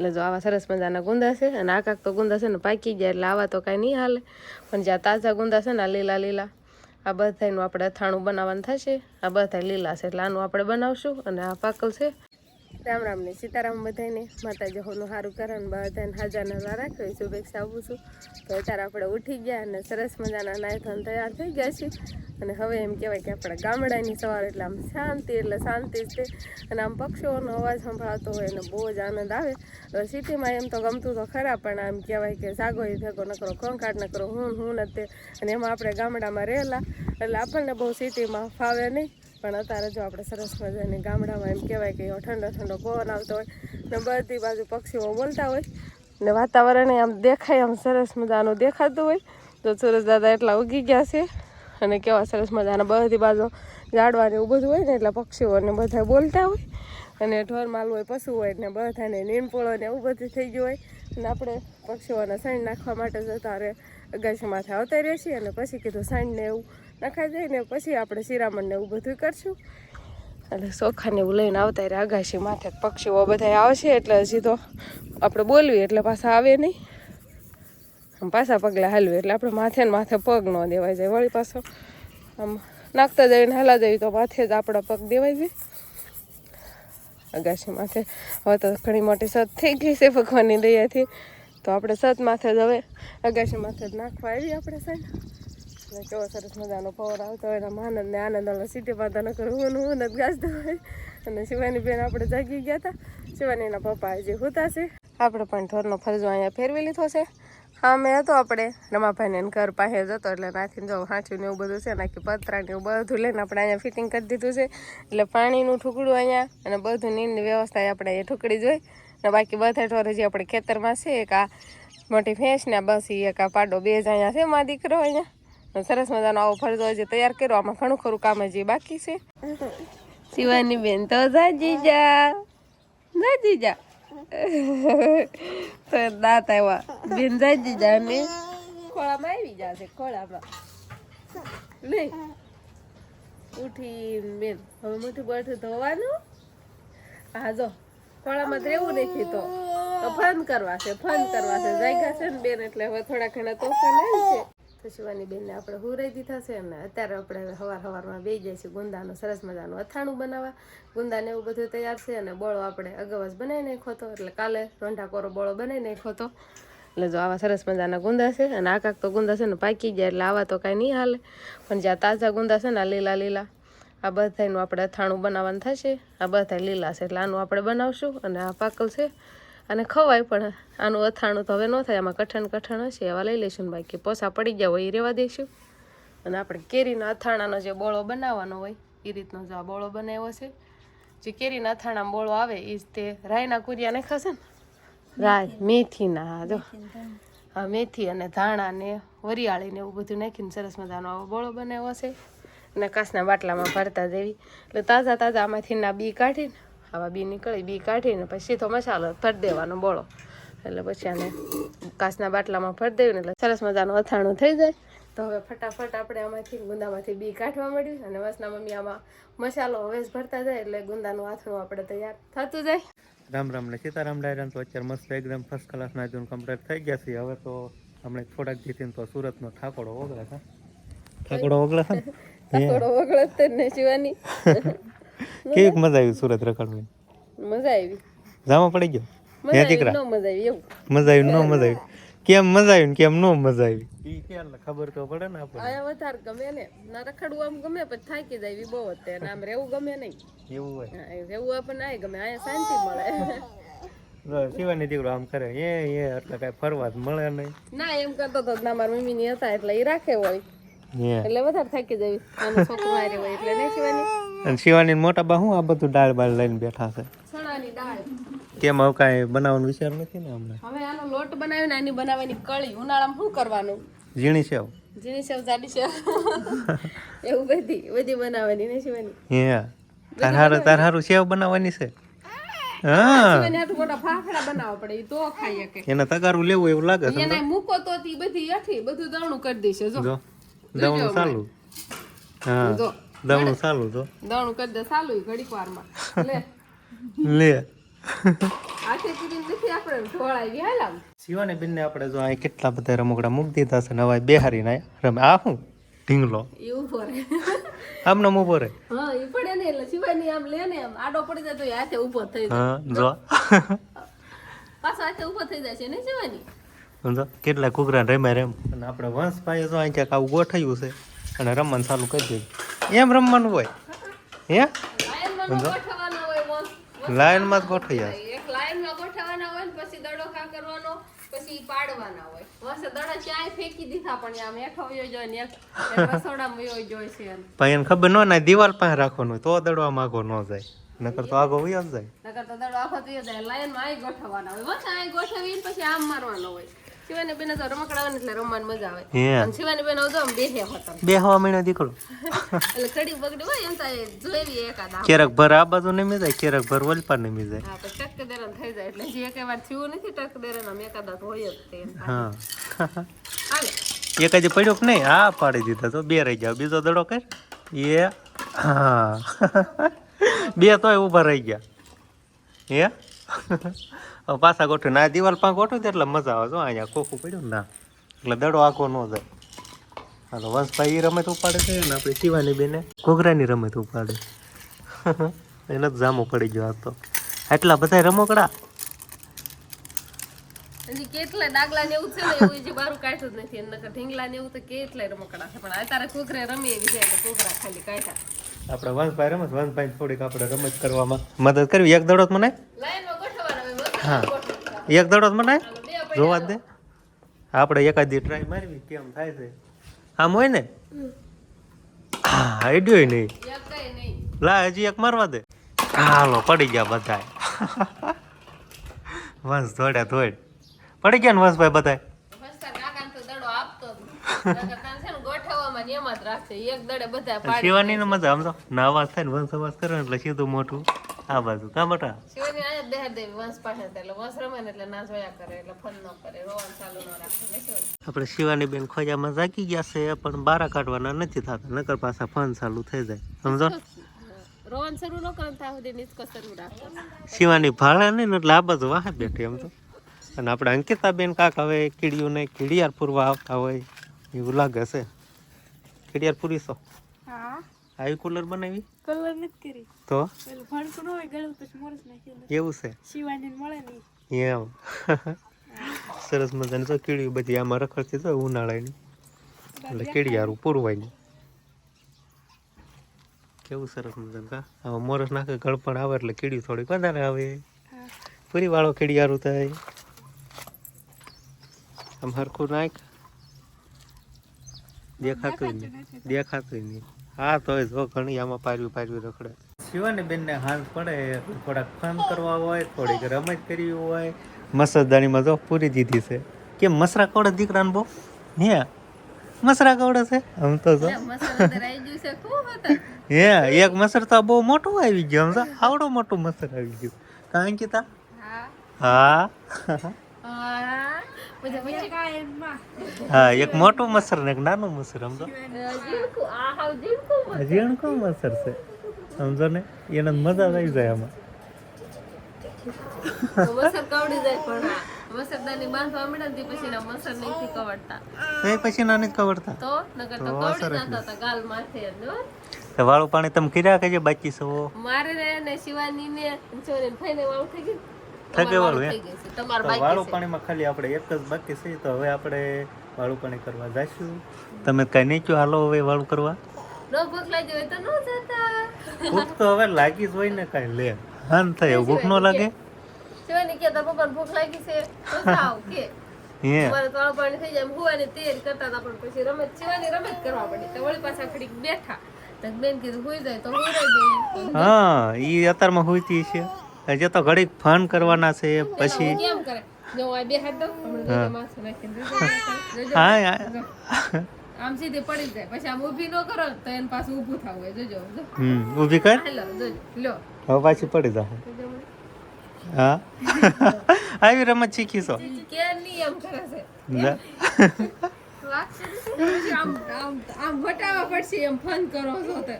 એટલે જો આવા સરસ મજાના ગુંદા છે અને આ કાંક તો ગુંદા છે ને પાકી ગયા એટલે આવા તો કાંઈ નહીં હાલે પણ જ્યાં તાજા ગુંદા છે ને લીલા લીલા આ બધાનું આપણે અથાણું બનાવવાનું થશે આ બધા લીલા છે એટલે આનું આપણે બનાવશું અને આ પાકલ છે રામ રામ ને સીતારામ બધાને માતાજી હોનું સારું કરે ને બધાને હાજર નવા રાખે શુભેચ્છા આવું છું. તો અત્યારે આપણે ઉઠી ગયા અને સરસ મજાના નાયથોન તૈયાર થઈ ગયા છીએ. અને હવે એમ કહેવાય કે આપણે ગામડાની સવાર એટલે આમ શાંતિ, એટલે શાંતિ જ છે. અને આમ પક્ષીઓનો અવાજ સંભળાતો હોય અને બહુ જ આનંદ આવે. સિટીમાં એમ તો ગમતું તો ખરા, પણ આમ કહેવાય કે જાગો એ ભેગો ન કરો ખોંખાટ ન કરો હું હું નથી અને એમાં આપણે ગામડામાં રહેલા, એટલે આપણને બહુ સિટીમાં ફાવે નહીં. પણ અત્યારે જો આપણે સરસ મજાની ગામડામાં એમ કહેવાય કે ઠંડો ઠંડો પવન આવતો હોય ને બધી બાજુ પક્ષીઓ બોલતા હોય ને વાતાવરણ આમ દેખાય, આમ સરસ મજાનું દેખાતું હોય, તો સુરજ દાદા એટલા ઉગી ગયા છે અને કેવા સરસ મજાના બધી બાજુ ઝાડવાની ઊભું હોય ને એટલે પક્ષીઓને બધા બોલતા હોય અને ઢોર માલ હોય પશુ હોય ને બધાને નીણપોળો ને એવું થઈ ગયું હોય અને આપણે પક્ષીઓને સાઈન નાખવા માટે જતા અગાસી માથે આવતા રહીએ છીએ અને પછી કીધું સાઈનને એવું નખાઈ જાય ને પછી આપણે શિરામણને એવું બધું કરશું. એટલે ચોખાને એવું લઈને આવતા રહે અગાસી માથે પક્ષીઓ બધા આવશે એટલે હજી તો આપણે બોલવી એટલે પાછા આવે નહીં. પાછા પગલાં હાલવી એટલે આપણે માથે ને માથે પગ ન દેવાય જાય. વળી પાછો આમ નાખતા જઈને હાલા જઈએ તો માથે જ આપણા પગ દેવાય જાય. અગાશી માથે હવે તો ઘણી મોટી સત થઈ ગઈ છે ભગવાનની દયાથી. તો આપણે સત માથે જ હવે અગાશી માથે જ નાખવા આવી આપણે સાઈડ અને કેવો સરસ મજાનો પવર આવતો હોય એના આનંદ ને આનંદ અમે સીટી પાતા ન હું જ ગાજતો હોય. અને શિવાની બેન આપણે જાગી ગયા હતા શિવાનીના પપ્પા હજી હોતા છે, આપણે પણ ઢોરનો ફરજો અહીંયા ફેરવી લીધો છે. હા મેં હતો આપણે. રમાભાઈને ઘર પાસે જ હતો, એટલે નાખીને જો ને એવું બધું છે નાખી પતરા ને એવું બધું લઈને આપણે અહીંયા ફિટિંગ કરી દીધું છે. એટલે પાણીનું ઠુકડું અહીંયા અને બધું નીરની વ્યવસ્થા આપણે અહીંયા ઠુકડી જોઈ. ને બાકી બધા ઢોર હજી આપણે ખેતરમાં છે, એક આ મોટી ભેંસ ને બસ એક આ પાડો બે જ અહીંયા છે માં દીકરો અહીંયા. અને સરસ મજાનો આવો ફરજો હજી તૈયાર કર્યો. આમાં ઘણું ખરું કામ હજી બાકી છે. શિવાની બેન તો જાજી જા. જાજી જા. તો દાંત આવ્યા બેન જાજી જા ને. ખોળામાં આવી જશે ખોળામાં. લે. ઉઠી બેન. હવે મોટું બઠું ધોવાનું. હા જો, ખોળામાં રહેવું નથી તો ફન કરવા છે, ફન કરવા છે. જાગ્યા છે ને બેન એટલે હવે થોડા ઘણા તોફાન આવી છે. તો શિવાની બેનને આપણે હુરાઈ દીધા છે અને અત્યારે આપણે સવાર સવારમાં બેસી જાય છે ગુંદાનું, સરસ મજાનું અથાણું બનાવવા. ગુંદાને એવું બધું તૈયાર છે અને બોળો આપણે અગાઉ જ બનાવી નાખ્યો હતો. એટલે કાલે રોંઢા કોરો બોળો બનાવી નાખ્યો હતો. એટલે જો આવા સરસ મજાના ગુંદા છે અને આ તો ગુંદા છે ને પાકી ગયા એટલે આવા તો કાંઈ નહીં હાલે. પણ જ્યાં તાજા ગુંદા છે ને આ લીલા લીલા, આ બધાનું આપણે અથાણું બનાવવાનું થશે. આ બધા લીલા છે એટલે આનું આપણે બનાવશું અને આ પાકલ છે અને ખવાય પણ આનું અથાણું તો હવે ન થાય, આમાં કઠણ કઠણ હશે. એવા લઈ લઈશું ને બાકી પોસા પડી ગયા હોય એ રહેવા દઈશું અને આપણે કેરીના અથાણાનો જે બોળો બનાવવાનો હોય એ રીતનો જે આ બોળો બનાવ્યો છે. જે કેરીના અથાણામાં બોળો આવે એ જ તે રાયના કુરિયાને ખાશે ને? રાય, મેથીના, હા, જો. હા, મેથી અને ધાણા ને વરિયાળી ને એવું બધું નાખીને સરસ મજાનો આવો બોળો બનાવ્યો છે. અને કાસના બાટલામાં ભરતા દેવી એટલે તાજા તાજા આમાંથી ના બી કાઢીને આવા બી નીકળી બી કાઢીને પછી સીધો મસાલો ભરી દેવાનો બોળો. એટલે પછી આને કાચના બાટલામાં ભરી દેવું એટલે સરસ મજાનું અથાણું થઈ જાય. તો હવે ફટાફટ આપણે આમાંથી ગુંદામાંથી બી કાઢવા મળ્યું અને વસના મમ્મી આમાં મસાલો હવે ભરતા જાય એટલે ગુંદાનું આથણું આપણે તૈયાર થતું જાય. રામ રામ ને સીતારામ ડાયરામ તો અત્યારે મસ્ત એકદમ ફર્સ્ટ ક્લાસ ના જોન કમ્પ્લીટ થઈ ગયા છે હવે તો હમણાં થોડાક જીતીને તો સુરતનો ઠાકોડો ઓગળે છે. ઠાકોડો ઓગળે છે ને? ઓગળે ને શિવાની. કેવીક મજા આવી સુરત રખડવાની? મજા આવી. જામાં પડી ગયો? મજા હે આવી દીકરા મજા આવી એવું. મજા આવી નો મજા આવી. કેમ મજા આવી કેમ નો મજા આવી? ઈ ખબર તો પડે ને આપણે આયા વધાર ગમે ને. ના રખડવું આમ ગમે પણ થાકી જાય બહુ હતે આમ રહેવું ગમે નહીં. એવું હોય. રહેવું આપણને આય ગમે. આયા શાંતિ મળે. શિવાની દીકરો આમ કરે એ એ એટલે કઈ ફરવા જ મળે નહીં. ના એમ કરતો તો ના મારા મમ્મી ની હતા એટલે એ રાખે હોય. એટલે વધારે થાકી જાય. આનો છોકરો હોય એટલે નહીં શિવાની? અને શિવાની મોટા બા શું આ બધું દાળ બાળ લઈને બેઠા છે? કેમ હવે કાંઈ બનાવવાનો વિચાર નથી ને હમણાં? હવે આનો લોટ બનાવીને આની બનાવવાની કળી. ઉનાળામાં શું કરવાનું? ઝીણી સેવ. ઝીણી સેવ જાડી સેવ. એવું બધી બધી બનાવવાની ને શિવાની. હે. તાર હારું તાર હારું સેવ બનાવવાની છે? હા. શિવાની મોટા ફાફડા બનાવવા પડે તો એને તગારું લેવું એવું લાગે છે મૂકો તો બધી બધું દવણું કરી દેશે. જો. જો ચાલુ. હા. જો સાલું ચાલુ તો. દાણું કરી દે સાલું ઘડીક વારમાં. લે. લે. શિવાની બેનને આપણે જો અહીં કેટલા બધા રમકડા મૂકી દીધા છે ને હવે બેહારીને રમે. આ શું ઢીંગલો. એ ઊભો રહે. આમને ઊભો રહે. હા પડે એટલે શિવાની આમ લે ને આમ. આડો પડી જાય તો એ હાથે ઊભો થઈ જાય. હા જો. પાછો હાથે ઊભો થઈ જાય છે ને શિવાની? સમજો કેટલા કુકરા રમ્યા રેમ અને આપણે વંશભાઈએ જો અહીં ક્યાંક આવું ગોઠવ્યું છે. અને રમવાનું ચાલુ કરી દઈએ એમ રમવાનું હોય? હે? લાઈનમાં જ ગોઠવ્યા એક લાઈનમાં ગોઠવવાના હોય ને પછી દડો ખા કરવાનો પછી પાડવાના હોય. વસે દડા ચાય ફેંકી દીધા પણ આમ હેઠો વયો જાય ને એક રસોડામાં વયો જાય છે ભાઈ એને ખબર ન ના દિવાલ પાસે રાખવાનું તો દડવા આગો ન જાય. નકર તો આગો વયો જાય. નકર તો દડો આખો થઈ જાય. લાઈનમાં આય ગોઠવવાના હોય. વસે આય ગોઠવીને પછી આમ મારવાનો હોય. શિવાની બેન તો રમકડાવાની એટલે રમવાની મજા આવે. અને શિવાની બેન આવતો આમ બેહે હોતા બે હવા મહિના દીકરો. એટલે કડી બગડી હોય એમ તો એ એકાદ ક્યારેક ભર આ બાજુ નમી જાય ક્યારેક ભર વલપા નમી જાય. હા પછી ટક દેરણ થઈ જાય એટલે જે એક વાર થયું નથી ટક દેરણ આમ એકાદ હોય જ તે હા. હાલે. એક પડ્યો કે નહીં? હા પાડી દીધા તો. બે રહી ગયા. બીજો દડો કર. એ હા. બે તોય ઊભા રહી ગયા. હે? પાછા ગોઠવી ના દિવાલ પાસે ગોઠવી એટલે મજા આવે. જો અહીંયા કોખું પડ્યું ના એટલે દડો આખો ન જાય. હાલો વંશભાઈ એ રમત ઉપાડે છે ને આપણે શિવાની બેને. ઘોઘરાની રમત ઉપાડે. એને જ જામો પડી ગયો આ તો. એટલા બધા રમકડા? હજી કેટલાય ડાગલા ને એવું છે ને એવું જે બારું કાઢ્યું જ નથી. નકર ઢીંગલા ને એવું તો કેટલાય રમકડા છે. પણ અત્યારે કુકરે રમી એવી છે એટલે કુકરા ખાલી કાઢ્યા. આપણે વંશભાઈ રમત વંશભાઈ થોડીક આપણે રમત કરવામાં મદદ કરવી. એક દડો મને લાઈનમાં ગોઠવવાના હોય, બસ હા. એક દડો મને. જોવા દે. આપણે એકાદી ટ્રાય મારવી કેમ થાય છે? આમ હોય ને? હા આઈડિયો નહીં નહીં. લા હજી એક મારવા દે. હાલો પડી ગયા બધા વંશ ધોડ્યા ધોડ પડી ગયા ને વંશભાઈ બધા શિવાની મજા સમજો ના અવાજ થાય ને વંશ અવાજ કરે ને એટલે સીધું મોટું. આ બાજુ કા બટા? શિવાની આયા દેહ દેવી વંશ પાસે એટલે વંશ રમે ને એટલે ના જોયા કરે એટલે ફોન ન કરે રોવાનું ચાલુ ન રાખે આપણે શિવાની બેન ખોજામાં જાગી ગયા છે પણ બારા કાઢવાના નથી થતા નકર પાછા ફોન ચાલુ થઈ જાય. સમજો? રોવાન શરૂ ન કરે ત્યાં સુધી નિસ્કો શરૂ રાખો. શિવાની ભાડા નહીં ને એટલે આ બાજુ વાહ બેઠી એમ તો અને આપણે અંકિતાબેન કાક હવે કીડીયું ને કીડિયાર પૂરવા આવતા હોય એવું લાગે છે. કીડિયાર પૂરી છો હા. આવી કુલર બનાવી? કલર નથી કરી. તો? પેલું ભણકું ન હોય ગળું પછી મોરસ નાખી એવું છે? શિવાની મળે નહીં એમ. સરસ મજાની તો કીડી બધી આમાં રખડતી તો ઉનાળાની. એટલે કીડિયારું પૂરવાની. કેવું સરસ મજાનું કા? હવે મોરસ નાખે ગળપણ આવે એટલે કીડી થોડીક વધારે આવે. ફરી પૂરી વાળો હારું થાય. આમ હરખું નાખ. દેખાતું નહીં. દેખાતું નહીં. હા તોય જો ઘણી આમાં પારવી પારવી રખડે. શિવાની બેનને હાથ પડે થોડાક ફન કરવા હોય થોડીક રમત કરવી હોય. મસરદાણીમાં જો પૂરી દીધી છે. કે મસરા કવડે દીકરાને બહુ? હે મસરા કોડે છે? આમ તો જો. મસાલા અંદર આવી ગયું છે ખૂબ હતા? હે એક મસર તો બહુ મોટું આવી ગયું સમજો તો આવડો મોટું મસર આવી ગયું. કાંઈ કે હા. હા. હા. હા એક મોટું મસર ને એક નાનું મસર સમજો જીણકું આ હાવ જીણકું જીણ કો મસર છે સમજો ને એને મજા આવી જાય આમાં વાળું પાણી તમે કર્યા કે બાકી છો મારે ને ને શિવાની ને ચોરી ફઈને વાળું થઈ ગયું ગયું વાળું, હે? તો વાળું પાણીમાં ખાલી આપણે એક જ બાકી છે તો હવે આપણે વાળું પાણી કરવા જઈશું. તમે કઈ નહીં કહો હાલો હવે વાળું કરવા. ન ભૂખ લાગી હોય તો ન જતા. ભૂખ તો હવે લાગી જ હોય ને કઈ લે. હાન થાય ભૂખ ન લાગે? શિવાની કે તાર પપ્પાને ભૂખ લાગી છે. તો ખાવ કે. મારે તો પાણી થઈ જાય. હુવાની તૈયારી કરતા હતા પણ પછી રમત શિવાની રમત કરવા પડી. તો વળી પાછા ઘડીક બેઠા. તો બેન કીધું હુઈ જાય તો હુઈ રહી હા ઈ અત્યારમાં હોઈતી છે હજી તો ઘડીક ફન કરવાના છે પછી ઊભી કરો હવે પડી જાવ હા. આવી રમત શીખીશો આમ આમ આમ વટાવા પડશે એમ ફન કરો છો તો.